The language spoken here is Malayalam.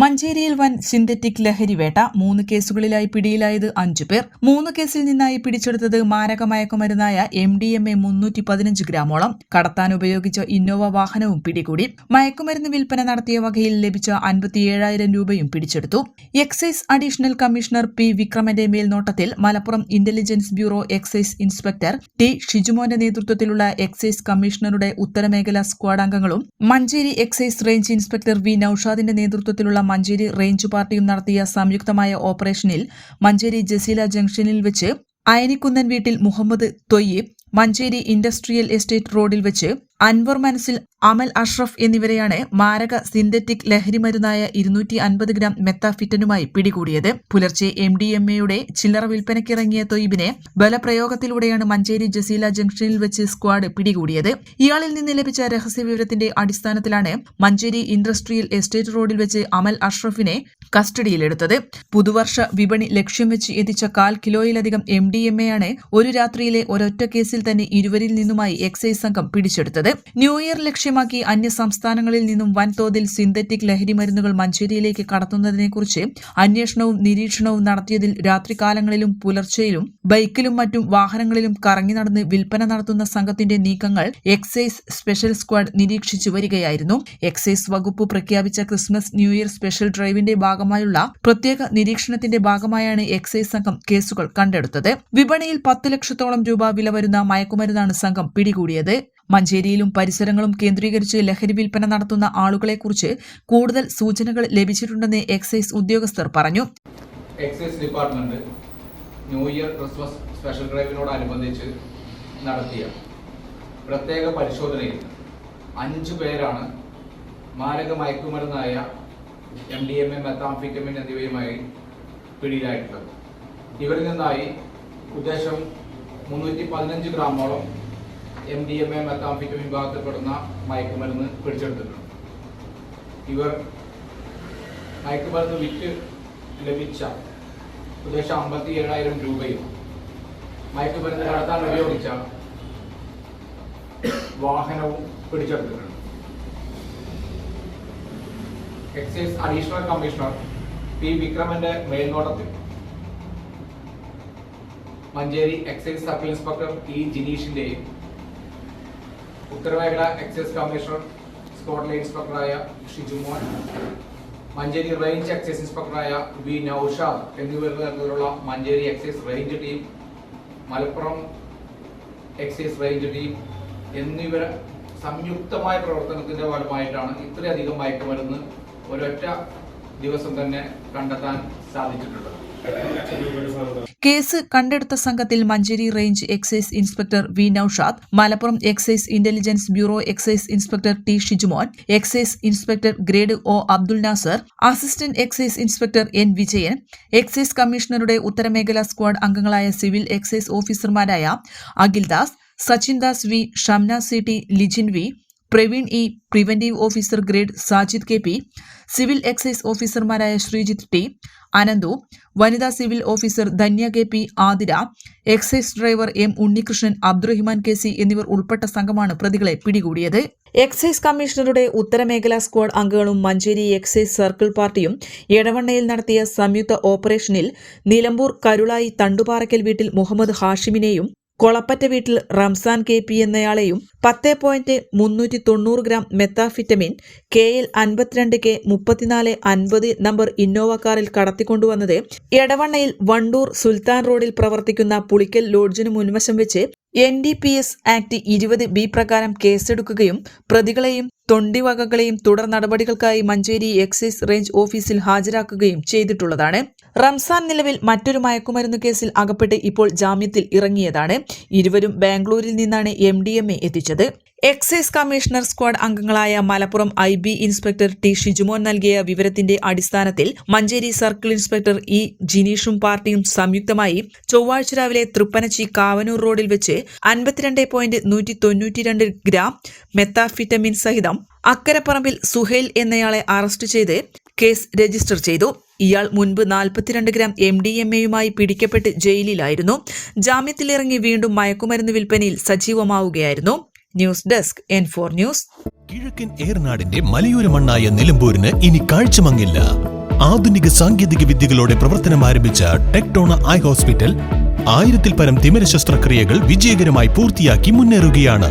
മഞ്ചേരിയിൽ വൻ സിന്തറ്റിക് ലഹരിവേട്ട മൂന്ന് കേസുകളിലായി പിടിയിലായത് അഞ്ചു പേർ. മൂന്ന് കേസിൽ നിന്നായി പിടിച്ചെടുത്തത് മാരക മയക്കുമരുന്നായ എം ഡി എം എ മുന്നൂറ്റി പതിനഞ്ച് ഗ്രാമോളം. കടത്താൻ ഉപയോഗിച്ച ഇന്നോവ വാഹനവും പിടികൂടി. മയക്കുമരുന്ന് വിൽപ്പന നടത്തിയ വകയിൽ ലഭിച്ച അൻപത്തിയേഴായിരം രൂപയും പിടിച്ചെടുത്തു. എക്സൈസ് അഡീഷണൽ കമ്മീഷണർ പി വിക്രമന്റെ മേൽനോട്ടത്തിൽ Malappuram intelligence bureau excise inspector T ഷിജുമോന്റെ നേതൃത്വത്തിലുള്ള എക്സൈസ് കമ്മീഷണറുടെ ഉത്തരമേഖലാ സ്ക്വാഡ് അംഗങ്ങളും Manjeri excise range inspector V നൌഷാദിന്റെ നേതൃത്വത്തിലുള്ള മഞ്ചേരി റേഞ്ച് പാർട്ടിയും നടത്തിയ സംയുക്തമായ ഓപ്പറേഷനിൽ മഞ്ചേരി ജസീല ജംഗ്ഷനിൽ വെച്ച് അയനിക്കുന്നൻ വീട്ടിൽ മുഹമ്മദ് തൊയ്യീബ് മഞ്ചേരി ഇൻഡസ്ട്രിയൽ എസ്റ്റേറ്റ് റോഡിൽ വെച്ച് അൻവർ മനസ്സിൽ അമൽ അഷ്റഫ് എന്നിവരെയാണ് മാരക സിന്തറ്റിക് ലഹരിമരുന്നായ ഇരുന്നൂറ്റി അൻപത് ഗ്രാം മെത്താഫിറ്റനുമായി പിടികൂടിയത്. പുലർച്ചെ എം ഡി എം എയുടെ ചില്ലറ വിൽപ്പനയ്ക്കിറങ്ങിയ തൊയ്ബിനെ ബലപ്രയോഗത്തിലൂടെയാണ് മഞ്ചേരി ജസീല ജംഗ്ഷനിൽ വെച്ച് സ്ക്വാഡ് പിടികൂടിയത്. ഇയാളിൽ നിന്ന് ലഭിച്ച രഹസ്യ വിവരത്തിന്റെ അടിസ്ഥാനത്തിലാണ് മഞ്ചേരി ഇൻഡസ്ട്രിയൽ എസ്റ്റേറ്റ് റോഡിൽ വെച്ച് അമൽ അഷ്റഫിനെ കസ്റ്റഡിയിലെടുത്തത്. പുതുവർഷ വിപണി ലക്ഷ്യം വെച്ച് എത്തിച്ച കാൽ കിലോയിലധികം എം ഡി എം എ ആണ് ഒരു രാത്രിയിലെ ഒരൊറ്റ കേസിൽ തന്നെ ഇരുവരിൽ നിന്നുമായി എക്സൈസ് സംഘം പിടിച്ചെടുത്തത്. ന്യൂ ഇയർ ലക്ഷ്യമാക്കി അന്യ സംസ്ഥാനങ്ങളിൽ നിന്നും വൻതോതിൽ സിന്തറ്റിക് ലഹരി മരുന്നുകൾ മഞ്ചേരിയിലേക്ക് കടത്തുന്നതിനെക്കുറിച്ച് അന്വേഷണവും നിരീക്ഷണവും നടത്തിയതിൽ രാത്രികാലങ്ങളിലും പുലർച്ചെയിലും ബൈക്കിലും മറ്റും വാഹനങ്ങളിലും കറങ്ങി നടന്ന് വിൽപ്പന നടത്തുന്ന സംഘത്തിന്റെ നീക്കങ്ങൾ എക്സൈസ് സ്പെഷ്യൽ സ്ക്വാഡ് നിരീക്ഷിച്ചു വരികയായിരുന്നു. എക്സൈസ് വകുപ്പ് പ്രഖ്യാപിച്ച ക്രിസ്മസ് ന്യൂ ഇയർ സ്പെഷ്യൽ ഡ്രൈവിന്റെ ഭാഗമായുള്ള പ്രത്യേക നിരീക്ഷണത്തിന്റെ ഭാഗമായാണ് എക്സൈസ് സംഘം കേസുകൾ കണ്ടെടുത്തത്. വിപണിയിൽ പത്ത് ലക്ഷത്തോളം രൂപ വില വരുന്ന മയക്കുമരുന്നാണ് സംഘം പിടികൂടിയത്. മഞ്ചേരിയിലും പരിസരങ്ങളും കേന്ദ്രീകരിച്ച് ലഹരി വിൽപ്പന നടത്തുന്ന ആളുകളെക്കുറിച്ച് കൂടുതൽ സൂചനകൾ ലഭിച്ചിട്ടുണ്ടെന്ന് എക്സൈസ് ഉദ്യോഗസ്ഥർ പറഞ്ഞു. Excise department new year Christmas special ഡ്രൈവിനോടനുബന്ധിച്ച് നടത്തിയ പ്രത്യേക പരിശോധനയിൽ അഞ്ചു പേരാണ് മാരക മയക്കുമരുന്നായ M D M A methamphetamine എന്നിവയുമായി പിടിയിലായിട്ടുള്ളത്. ഇവരിൽ നിന്നായി ഉദ്ദേശം മുന്നൂറ്റി പതിനഞ്ച് ഗ്രാമോളം M D M A methamphetamine വിഭാഗത്തിൽപ്പെടുന്ന മയക്കുമരുന്ന് പിടിച്ചെടുത്തിട്ടുണ്ട്. ഇവർ മയക്കുമരുന്ന് വിറ്റ് ലഭിച്ച ഉദ്ദേശം അമ്പത്തി ഏഴായിരം രൂപയും മയക്കുമരുന്ന് കടത്താൻ ഉപയോഗിച്ച വാഹനവും പിടിച്ചെടുത്തിട്ടുണ്ട്. എക്സൈസ് അഡീഷണൽ കമ്മീഷണർ പി വിക്രമന്റെ മേൽനോട്ടത്തിൽ Manjeri excise sub inspector E ജിനീഷിന്റെയും ഉത്തരമേഖല എക്സൈസ് കമ്മീഷണർ സ്കോട്ട്ലെ ഇൻസ്പെക്ടറായ ഷിജുമോൻ മഞ്ചേരി റേഞ്ച് എക്സൈസ് ഇൻസ്പെക്ടറായ വി നൌഷാദ് എന്നിവരുടെ നേതൃത്വത്തിലുള്ള Manjeri excise range team Malappuram excise range team എന്നിവർ സംയുക്തമായ പ്രവർത്തനത്തിന്റെ ഫലമായിട്ടാണ് ഇത്രയധികം മയക്കുമരുന്ന് ഒരൊറ്റ ദിവസം തന്നെ കണ്ടെത്താൻ സാധിച്ചിട്ടുള്ളത്. കേസ് കണ്ടെടുത്ത സംഘത്തിൽ Manjeri range excise inspector V Naushad Malappuram excise intelligence bureau excise inspector T Shijumon excise inspector grade O Abdul Nasar assistant excise inspector N Vijayan excise കമ്മീഷണറുടെ ഉത്തരമേഖലാ സ്ക്വാഡ് അംഗങ്ങളായ സിവിൽ എക്സൈസ് ഓഫീസർമാരായ Akhildas Sachindas V Shamna C T Lijin V Praveen E preventive officer grade Sajid K P civil excise ഓഫീസർമാരായ ശ്രീജിത്ത് ടി അനന്തു വനിതാ civil officer Dhanya K P Athira excise driver M Unnikrishnan Abdurahiman K C എന്നിവർ ഉൾപ്പെട്ട സംഘമാണ് പ്രതികളെ പിടികൂടിയത്. എക്സൈസ് കമ്മീഷണറുടെ ഉത്തരമേഖലാ സ്ക്വാഡ് അംഗങ്ങളും മഞ്ചേരി എക്സൈസ് സർക്കിൾ പാർട്ടിയും എടവണ്ണയിൽ നടത്തിയ സംയുക്ത ഓപ്പറേഷനിൽ നിലമ്പൂർ കരുളായി തണ്ടുപാറയ്ക്കൽ വീട്ടിൽ മുഹമ്മദ് ഹാഷിമിനെയും കൊളപ്പറ്റ വീട്ടിൽ റംസാൻ കെ പി എന്നയാളെയും പത്ത് പോയിന്റ് മുന്നൂറ്റി തൊണ്ണൂറ് ഗ്രാം മെത്താഫിറ്റമിൻ കെ എൽ അൻപത്തിരണ്ട് കെ മുപ്പത്തിനാല് അൻപത് നമ്പർ ഇന്നോവ കാറിൽ കടത്തിക്കൊണ്ടുവന്നത് എടവണ്ണയിൽ വണ്ടൂർ സുൽത്താൻ റോഡിൽ പ്രവർത്തിക്കുന്ന പുളിക്കൽ ലോഡ്ജിന് മുൻവശം വെച്ച് N D P S act ഇരുപത് ബി പ്രകാരം കേസെടുക്കുകയും പ്രതികളെയും തൊണ്ടിവകകളെയും തുടർ നടപടികൾക്കായി മഞ്ചേരി എക്സൈസ് റേഞ്ച് ഓഫീസിൽ ഹാജരാക്കുകയും ചെയ്തിട്ടുള്ളതാണ്. റംസാൻ നിലവിൽ മറ്റൊരു മയക്കുമരുന്ന് കേസിൽ അകപ്പെട്ട് ഇപ്പോൾ ജാമ്യത്തിൽ ഇറങ്ങിയതാണ്. ഇരുവരും ബാംഗ്ലൂരിൽ നിന്നാണ് എം എത്തിച്ചത്. എക്സൈസ് കമ്മീഷണർ സ്ക്വാഡ് അംഗങ്ങളായ Malappuram I B inspector T Shijumon നൽകിയ വിവരത്തിന്റെ അടിസ്ഥാനത്തിൽ മഞ്ചേരി സർക്കിൾ ഇൻസ്പെക്ടർ ഇ ജിനീഷും പാർട്ടിയും സംയുക്തമായി ചൊവ്വാഴ്ച രാവിലെ തൃപ്പനച്ചി കാവനൂർ റോഡിൽ വെച്ച് അൻപത്തിരണ്ട് ഗ്രാം മെത്താഫിറ്റമിൻ സഹിതം അക്കരപ്പറമ്പിൽ സുഹേൽ എന്നയാളെ അറസ്റ്റ് ചെയ്ത് കേസ് രജിസ്റ്റർ ചെയ്തു. ഇയാൾ മുൻപ് നാൽപ്പത്തിരണ്ട് ഗ്രാം എം ഡി എം എയുമായി പിടിക്കപ്പെട്ട് ജയിലിലായിരുന്നു. ജാമ്യത്തിലിറങ്ങി വീണ്ടും മയക്കുമരുന്ന് വിൽപ്പനയിൽ സജീവമാവുകയായിരുന്നു. News desk N four news. കിഴക്കൻ ഏറനാടിന്റെ മലയോര മണ്ണായ നിലമ്പൂരിന് ഇനി കാഴ്ചമങ്ങില്ല. ആധുനിക സാങ്കേതിക വിദ്യകളോടെ പ്രവർത്തനം ആരംഭിച്ച ടെക്ടോണ ഐ ഹോസ്പിറ്റൽ ആയിരത്തിൽ പരം തിമിര ശസ്ത്രക്രിയകൾ വിജയകരമായി പൂർത്തിയാക്കി മുന്നേറുകയാണ്.